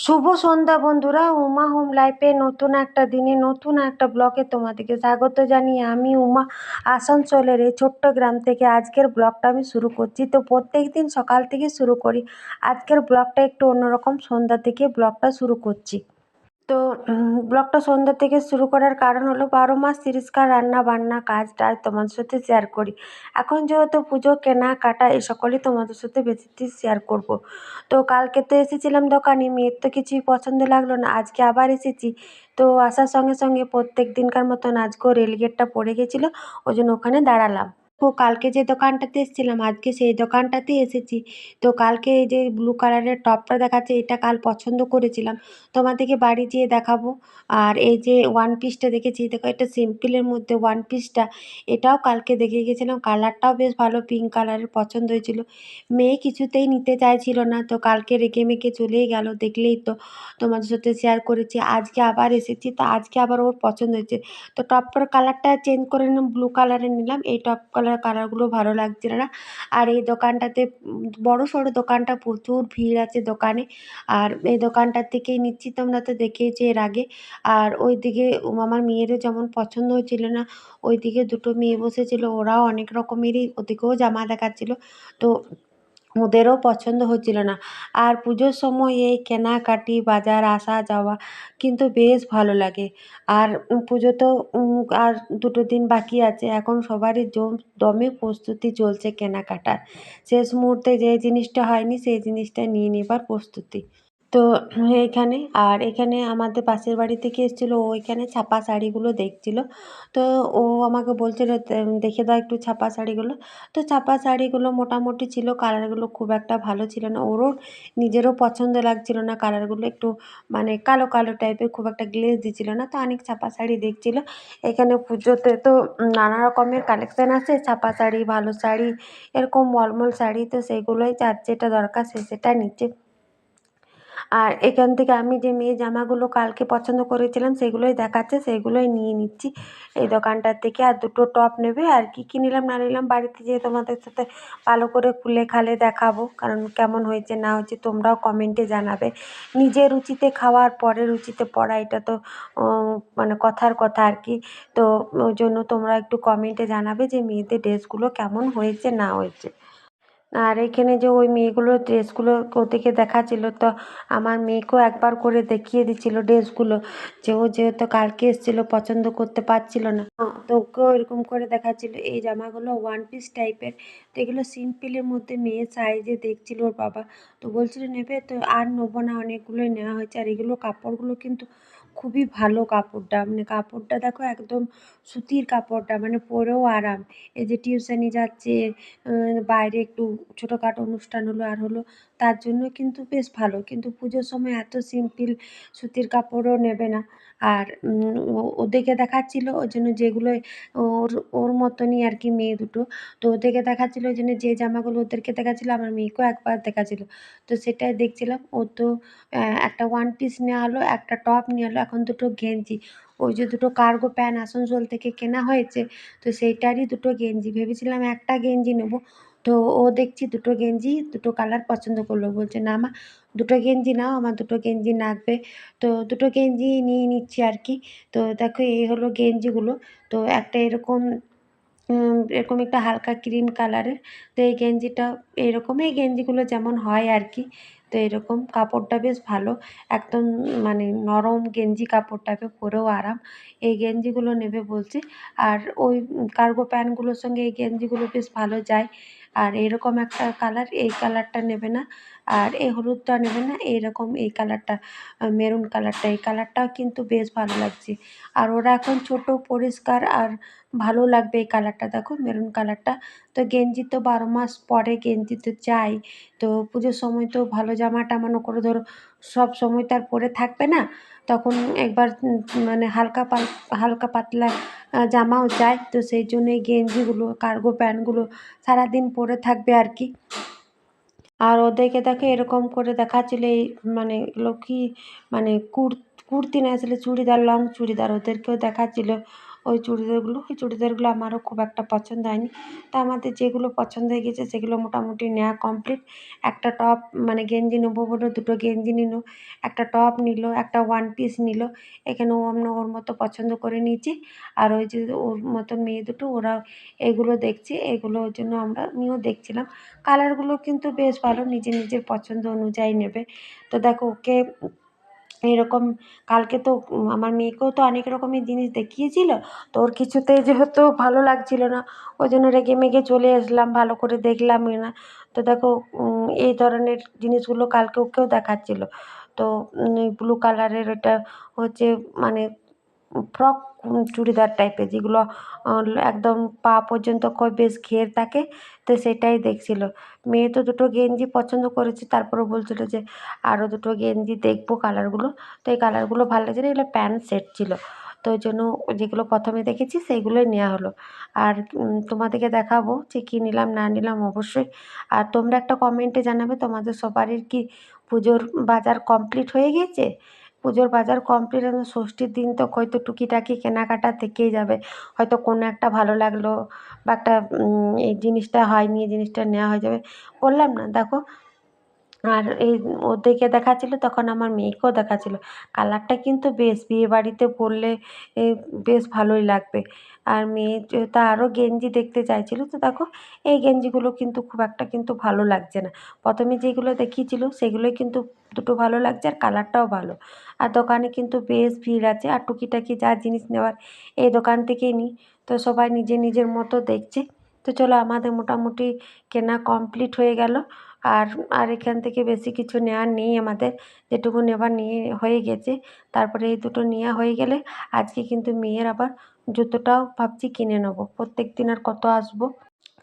শুভ সন্ধ্যা বন্ধুরা, উমা হোম লাইফে নতুন একটা দিনে, নতুন একটা ব্লগে তোমাদেরকে স্বাগত জানিয়ে আমি উমা আসানসোলের এই ছোট্ট গ্রাম থেকে আজকের ব্লগটা আমি শুরু করছি। তো প্রত্যেক দিন সকাল থেকে শুরু করি। আজকের ব্লগটা একটু অন্যরকম, সন্ধ্যা থেকে ব্লগটা শুরু করছি। তো ব্লগটা সন্ধ্যা থেকে শুরু করার কারণ হলো বারো মাস তিরিশকার রান্না বান্না কাজ টাজ তোমাদের সাথে শেয়ার করি। এখন যেহেতু পুজো কেনাকাটা এই সকলই তোমাদের সাথে বেশি শেয়ার করব। তো কালকে তো এসেছিলাম দোকানে, মেয়ের তো কিছুই পছন্দ লাগল না, আজকে আবার এসেছি। তো আসার সঙ্গে সঙ্গে প্রত্যেক দিনকার মতন আজকেও রেলগেটটা পড়ে গেছিল, ওই জন্য ওখানে দাঁড়ালাম। ও কালকে যে দোকানটাতে এসেছিলাম, আজকে সেই দোকানটাতেই এসেছি। তো কালকে এই যে ব্লু কালারের টপটা দেখাচ্ছে, এটা কাল পছন্দ করেছিলাম। তোমাদেরকে বাড়ি যেয়ে দেখাবো। আর এই যে ওয়ান পিসটা দেখেছি, দেখো এটা সিম্পলের মধ্যে ওয়ান পিসটা এটাও কালকে দেখে গেছিলাম। কালারটাও বেশ ভালো পিঙ্ক কালারের পছন্দ হয়েছিল। মেয়ে কিছুতেই নিতে চাইছিল না, তো কালকে রেখে মেখে চলেই গেল, দেখলেই তো তোমাদের সাথে শেয়ার করেছি। আজকে আবার এসেছি, তো আজকে আবার ওর পছন্দ হয়েছে। তো টপটার কালারটা চেঞ্জ করে নিলাম ব্লু কালারের নিলাম। এই টপ কালার কালারগুলো ভালো লাগছিল না। আর এই দোকানটাতে বড় সড়ো দোকানটা, প্রচুর ভিড় আছে দোকানে। আর এই দোকানটার থেকেই নিচ্ছি, তোমরা তো দেখেইছো এর আগে। আর ওই দিকে আমার মেয়েরও যেমন পছন্দ হচ্ছিল না ওই দিকে দুটো মেয়ে বসেছিল, ওরাও অনেক রকমেরই ওদিকেও জামা দেখাচ্ছিল। তো ওদেরও পছন্দ হচ্ছিল না। আর পুজোর সময় এই কেনাকাটি, বাজার, আসা, যাওয়া কিন্তু বেশ ভালো লাগে। আর পুজো তো আর দুটো দিন বাকি আছে। এখন সবারই জম, দমে প্রস্তুতি চলছে কেনাকাটার। শেষ মুহূর্তে যে জিনিসটা হয়নি, সেই জিনিসটা নিয়ে নেবার প্রস্তুতি। তো এইখানে আর এখানে আমাদের পাশের বাড়ি থেকে এসেছিল, ও এখানে ছাপা শাড়িগুলো দেখছিলো। তো ও আমাকে বলছিলো দেখে দাও একটু ছাপা শাড়িগুলো। তো ছাপা শাড়িগুলো মোটামুটি ছিল, কালারগুলো খুব একটা ভালো ছিল না। ওরও নিজেরও পছন্দ লাগছিল না, কালারগুলো একটু মানে কালো কালো টাইপের, খুব একটা গ্লেজ দিচ্ছিল না। তো অনেক ছাপা শাড়ি দেখছিলো। এখানে পুজোতে তো নানা রকমের কালেকশান আছে, ছাপা শাড়ি, ভালো শাড়ি, এরকম মলমল শাড়ি, তো সেইগুলোই যার যেটা দরকার সে সেটা নিচ্ছে। আর এখান থেকে আমি যে মেয়ে জামাগুলো কালকে পছন্দ করেছিলাম, সেগুলোই দেখাচ্ছে সেইগুলোই নিয়ে নিচ্ছি এই দোকানটার থেকে। আর দুটো টপ নেবে, আর কি কী নিলাম না নিলাম বাড়িতে যেয়ে তোমাদের সাথে ভালো করে খুলে খালে দেখাবো, কারণ কেমন হয়েছে না হয়েছে তোমরাও কমেন্টে জানাবে। নিজের রুচিতে খাওয়ার পরের রুচিতে পড়া, এটা তো মানে কথার কথা আর কি। তো ওই জন্য তোমরা একটু কমেন্টে জানাবে যে মেয়েদের ড্রেসগুলো কেমন হয়েছে না হয়েছে। আর এখানে যে ওই মেয়েগুলোর ড্রেসগুলো ওদিকে দেখাচ্ছিল, তো আমার মেয়েকেও একবার করে দেখিয়ে দিচ্ছিল ড্রেসগুলো, যে ও যেহেতু কালকে এসেছিল, পছন্দ করতে পারছিল না। তো ওকেও এরকম করে দেখাচ্ছিল। এই জামাগুলো ওয়ান পিস টাইপের তো এগুলো সিম্পলের মধ্যে মেয়ের সাইজে দেখছিল ওর বাবা। তো বলছিল, নেবে তো, আর নেব না। অনেকগুলোই নেওয়া হয়েছে। আর এগুলো কাপড়গুলো কিন্তু খুবই ভালো কাপড়টা। মানে কাপড়টা দেখো একদম সুতির কাপড়টা মানে পরেও আরাম। এই যে টিউশনি যাচ্ছে বাইরে একটু ছোটোখাটো অনুষ্ঠান হলো আর হলো, তার জন্য কিন্তু বেশ ভালো। কিন্তু পুজোর সময় এত সিম্পল সুতির কাপড়ও নেবে না। আর ওদেরকে দেখাচ্ছিল ওই জন্য যেগুলো ওর ওর মতনই আর কি মেয়ে দুটো। তো ওদেরকে দেখাচ্ছিলো ওই জন্য যে জামাগুলো ওদেরকে দেখাচ্ছিলো, আমার মেয়েকেও একবার দেখাচ্ছিলো। তো সেটাই দেখছিলাম। ও তো একটা ওয়ান পিস নেওয়া হলো, একটা টপ নেওয়া হলো এখন দুটো গেঞ্জি। ওই যে দুটো কার্গো প্যান্ট আসানসোল থেকে কেনা হয়েছে, তো সেইটারই দুটো গেঞ্জি। ভেবেছিলাম একটা গেঞ্জি নেব, তো ও দেখছি দুটো গেঞ্জি, দুটো কালার পছন্দ করল। বলছে, না মা, দুটো গেঞ্জি নাও, আমার দুটো গেঞ্জি লাগবে। তো দুটো গেঞ্জি নিয়ে নিচ্ছি আর কি। তো দেখো, এই হলো গেঞ্জিগুলো। তো একটা এরকম এরকম একটা হালকা ক্রিম কালারের তো এই গেঞ্জিটা এরকম এই গেঞ্জিগুলো যেমন হয় আর কি। তো এরকম কাপড়টা বেশ ভালো। একদম মানে নরম গেঞ্জি কাপড়টাকে পরেও আরাম। এই গেঞ্জিগুলো নেবে বলছি। আর ওই কার্গো প্যান্টগুলোর সঙ্গে এই গেঞ্জিগুলো বেশ ভালো যায়। আর এরকম একটা কালার এই কালারটা নেবে না। আর এই হলুদটা নেবে না, এইরকম এই কালারটা মেরুন কালারটা এই কালারটাও কিন্তু বেশ ভালো লাগছে। আর ওরা এখন ছোটো, পরিষ্কার আর ভালো লাগবে এই কালারটা দেখো মেরুন কালারটা তো গেঞ্জি তো বারো মাস পরে গেঞ্জি তো চাই। তো পুজোর সময় তো ভালো জামা টামানো করে ধরো, সব সময় তো আর পরে থাকবে না। তখন একবার মানে হালকা পাল, হালকা পাতলা জামাও চাই তো সেই জন্য এই গেঞ্জিগুলো কার্গো প্যান্টগুলো সারাদিন পরে থাকবে আর কি। আর ওদেরকে দেখে এরকম করে দেখাচ্ছিল এই মানে এগুলো কি মানে কুর, কুর্তি না, আসলে চুড়িদার লং চুড়িদার ওদেরকেও দেখাচ্ছিল। ওই চুড়িদারগুলো ওই চুড়িদারগুলো আমারও খুব একটা পছন্দ হয়নি। তো আমাদের যেগুলো পছন্দ হয়ে গেছে, সেগুলো মোটামুটি নেওয়া কমপ্লিট একটা টপ মানে গেঞ্জি নেব বলে দুটো গেঞ্জি নিল, একটা টপ নিল, একটা ওয়ান পিস নিল। এখানে ও আমরা ওর মতো পছন্দ করে নিয়েছি। আর ওই যে ওর মতো মেয়ে দুটো, ওরা এগুলো দেখছে, এগুলো ওই জন্য আমরা নিয়েও দেখছিলাম। কালারগুলো কিন্তু বেশ ভালো নিজের নিজের পছন্দ অনুযায়ী নেবে। তো দেখো, ওকে এরকম কালকে তো আমার মেয়েকেও তো অনেক রকমের জিনিস দেখিয়েছিল, তো ওর কিছুতে যেহেতু ভালো লাগছিল না, ওই জন্য রেগে মেগে চলে আসলাম, ভালো করে দেখলাম না। তো দেখো এই ধরনের জিনিসগুলো কালকে ওকেও দেখাচ্ছিল। তো ব্লু কালারের ওটা হচ্ছে মানে ফ্রক চুড়িদার টাইপের যেগুলো একদম পা পর্যন্ত বেশ ঘের থাকে, তো সেটাই দেখছিল। মেয়ে তো দুটো গেঞ্জি পছন্দ করেছে তারপরে বলছিল যে আরও দুটো গেঞ্জি দেখব কালারগুলো তো এই কালারগুলো ভালো লাগছে না, এগুলো প্যান্ট সেট ছিল। তো ওই জন্য যেগুলো প্রথমে দেখেছি সেইগুলোই নেওয়া হলো। আর তোমাদেরকে দেখাবো যে কী নিলাম, না নিলাম অবশ্যই। আর তোমরা একটা কমেন্টে জানাবে, তোমাদের সবারই কি পুজোর বাজার কমপ্লিট হয়ে গিয়েছে? পুজোর বাজার কমপ্লিট হয়ে ষষ্ঠীর দিন তো হয়তো টুকিটাকি কেনাকাটা থেকেই যাবে। হয়তো কোনো একটা ভালো লাগল বা একটা এই জিনিসটা হয়নি, এই জিনিসটা নেওয়া হয়ে যাবে। বললাম না, দেখো আর এই ওদেরকে দেখাচ্ছিলো, তখন আমার মেয়েকেও দেখাচ্ছিলো। কালারটা কিন্তু বেশ বিয়েবাড়িতে পরলে এ বেশ ভালোই লাগবে। আর মেয়ে তা আরও গেঞ্জি দেখতে চাইছিলো। তো দেখো, এই গেঞ্জিগুলো কিন্তু খুব একটা কিন্তু ভালো লাগছে না। প্রথমে যেগুলো দেখিয়েছিলো, সেগুলোই কিন্তু দুটো ভালো লাগছে আর কালারটাও ভালো। আর দোকানে কিন্তু বেশ ভিড় আছে। আর টুকিটাকি যা জিনিস নেওয়ার, এই দোকান থেকেই নিই। তো সবাই নিজের নিজের মতো দেখছে। তো চলো, আমাদের মোটামুটি কেনা কমপ্লিট হয়ে গেল। আর আর এখান থেকে বেশি কিছু নেওয়ার নেই আমাদের। যেটুকু নেবার নিয়ে হয়ে গেছে। তারপরে এই দুটো নেওয়া হয়ে গেলে আজকে কিন্তু মেয়ের আবার জুতোটাও ভাবছি কিনে নেব। প্রত্যেক দিন আর কত আসব?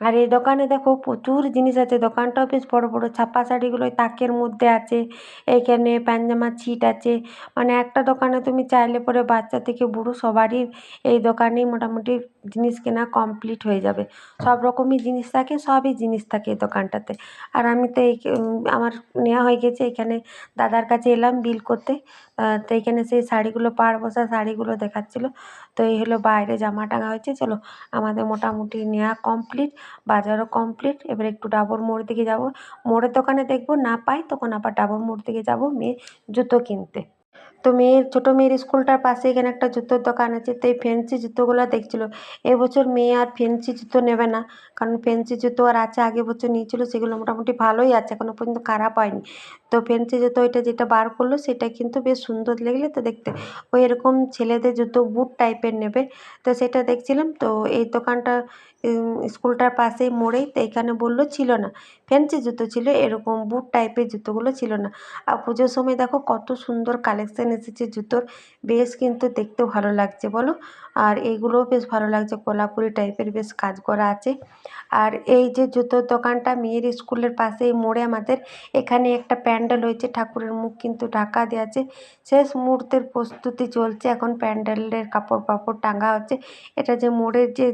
আর এই দোকানে দেখো প্রচুর জিনিস আছে। দোকানটাও বেশ বড় বড়। ছাপা শাড়িগুলো তাকের মধ্যে আছে। এইখানে পায়জামার ছিট আছে। মানে একটা দোকানে তুমি চাইলে পরে বাচ্চা থেকে বুড়ো সবারই এই দোকানেই মোটামুটি জিনিস কেনা কমপ্লিট হয়ে যাবে। সব রকমই জিনিস থাকে, সবই জিনিস থাকে এই দোকানটাতে। আর আমি তো এই, আমার নেওয়া হয়ে গেছে, এখানে দাদার কাছে এলাম বিল করতে। তো এইখানে সেই শাড়িগুলো পাড় বসা শাড়িগুলো দেখাচ্ছিলো। তো এই হলো বাইরে জামা টাঙা হয়েছে, চলো আমাদের মোটামুটি নেওয়া কমপ্লিট বাজারও কমপ্লিট এবার একটু ডাবর মোড় দিকে যাব। মোড়ের দোকানে দেখব না পাই, তখন আবার ডাবর মোড় দিকে যাব, মেয়ে জুতো কিনতে। তো মেয়ের, ছোটো মেয়ের স্কুলটার পাশে এখানে একটা জুতোর দোকান আছে, তো এই ফ্যান্সি জুতোগুলো দেখছিলো। এবছর মেয়ে আর ফ্যান্সি জুতো নেবে না, কারণ ফ্যান্সি জুতো আর আছে, আগের বছর নিয়েছিলো, সেগুলো মোটামুটি ভালোই আছে এখনও পর্যন্ত খারাপ হয়নি। তো ফ্যান্সি জুতো ওইটা যেটা বার করল, সেটা কিন্তু বেশ সুন্দর লাগলে তো দেখতে ওই এরকম ছেলেদের জুতো বুট টাইপের নেবে। তো সেটা দেখছিলাম, তো এই দোকানটা স্কুলটার পাশেই মোড়েই, তো এখানে বলল ছিল না। ফ্যান্সি জুতো ছিল, এরকম বুট টাইপের জুতোগুলো ছিল না। আর পুজোর সময় দেখো কত সুন্দর কালেকশান এসেছে জুতোর। বেশ কিন্তু দেখতে ভালো লাগছে বলো। আর এইগুলোও বেশ ভালো লাগছে, কোলাপুরি টাইপের বেশ কাজ করা আছে। আর এই যে জুতোর দোকানটা মেয়ের স্কুলের পাশেই মোড়ে আমাদের, এখানে একটা প্যান্ডেল হয়েছে, ঠাকুরের মুখ কিন্তু ঢাকা দেওয়া আছে। শেষ মুহূর্তের প্রস্তুতি চলছে, এখন প্যান্ডেলের কাপড় পাপড় টাঙ্গা আছে এটা যে মোড়ের যে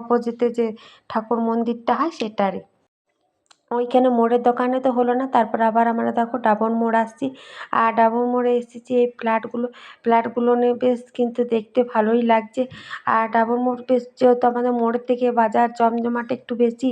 অপোজিটে যে ঠাকুর মন্দিরটা হয়, সেটারই। ওইখানে মোড়ের দোকানে তো হলো না, তারপর আবার আমরা দেখো ডাবর মোড় আসছি। আর ডাবর মোড়ে এসেছি, এই ফ্ল্যাটগুলো ফ্ল্যাটগুলো নিয়ে বেশ কিন্তু দেখতে ভালোই লাগছে। আর ডাবর মোড় বেশ যেহেতু আমাদের মোড়ের থেকে বাজার জমজমাট একটু বেশি,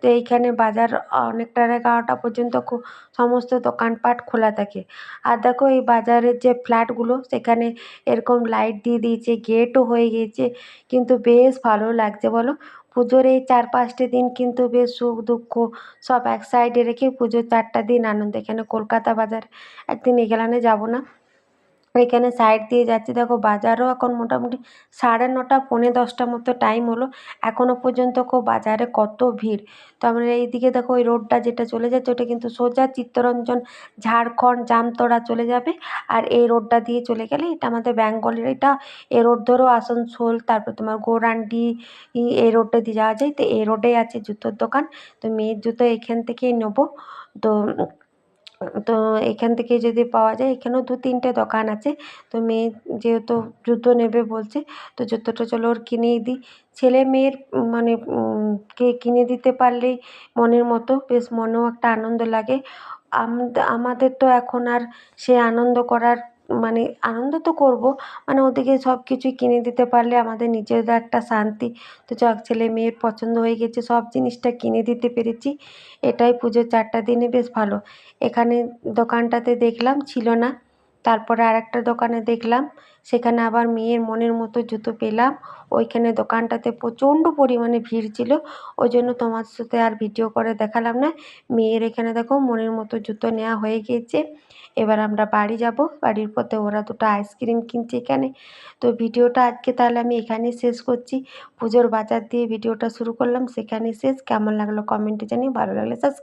তো এইখানে বাজার অনেকটা এগারোটা পর্যন্ত সমস্ত দোকানপাট খোলা থাকে। আর দেখো এই বাজারের যে ফ্ল্যাটগুলো, সেখানে এরকম লাইট দিয়ে দিয়েছে, গেটও হয়ে গিয়েছে কিন্তু বেশ ভালো লাগছে বলো। পুজোর এই চার পাঁচটি দিন কিন্তু বেশ সুখ দুঃখ সব এক সাইডে রেখে পুজোর চারটা দিন আনন্দ। এখানে কলকাতা বাজার একদিন এখানে যাব না। এখানে সাইড দিয়ে যাচ্ছি। দেখো বাজারও এখন মোটামুটি সাড়ে নটা, পৌনে দশটা মতো টাইম হলো। এখনও পর্যন্ত বাজারে কত ভিড়? তো আমরা এইদিকে দেখো ওই রোডটা যেটা চলে যাচ্ছে, ওটা কিন্তু সোজা চিত্তরঞ্জন, ঝাড়খণ্ড জামতরা চলে যাবে। আর এই রোডটা দিয়ে চলে গেলে এটা আমাদের বেঙ্গলের, এটা এ রোড ধরেও আসানসোল, তারপর তোমার গোরান্ডি এই রোডটা দিয়ে যাওয়া যায়। তো এই রোডেই আছে জুতোর দোকান। তো মেয়ের জুতো এখান থেকেই নেব। তো তো এখান থেকে যদি পাওয়া যায়, এখানেও দু তিনটে দোকান আছে। তো মেয়ে যেহেতু জুতো নেবে বলছে, তো জুতোটা চলো ওর কিনেই দিই। ছেলে মেয়ের মানে কে কিনে দিতে পারলেই মনের মতো, বেশ মনেও একটা আনন্দ লাগে। আমাদের তো এখন আর সে আনন্দ করার মানে আনন্দ তো করব। মানে ওদেরকে সব কিছুই কিনে দিতে পারলে আমাদের নিজেরও একটা শান্তি। তো যাক, ছেলে মেয়ের পছন্দ হয়ে গেছে, সব জিনিসটা কিনে দিতে পেরেছি। এটাই পুজোর চারটা দিনে বেশ ভালো। এখানে দোকানটাতে দেখলাম ছিল না। তারপরে আর একটা দোকানে দেখলাম, সেখানে আবার মেয়ের মনের মতো জুতো পেলাম। ওইখানে দোকানটাতে প্রচণ্ড পরিমাণে ভিড় ছিল। ওই জন্য তোমার সাথে আর ভিডিও করে দেখালাম না। মেয়ের এখানে দেখো মনের মতো জুতো নেওয়া হয়ে গিয়েছে। এবার আমরা বাড়ি যাব। বাড়ির পথে ওরা দুটো আইসক্রিম কিনছে এখানে। তো ভিডিওটা আজকে তাহলে আমি এখানেই শেষ করছি। পুজোর বাজার দিয়ে ভিডিওটা শুরু করলাম। সেখানেই শেষ। কেমন লাগল কমেন্টে জানিয়ে ভালো লাগলে সাবস্ক্রাইব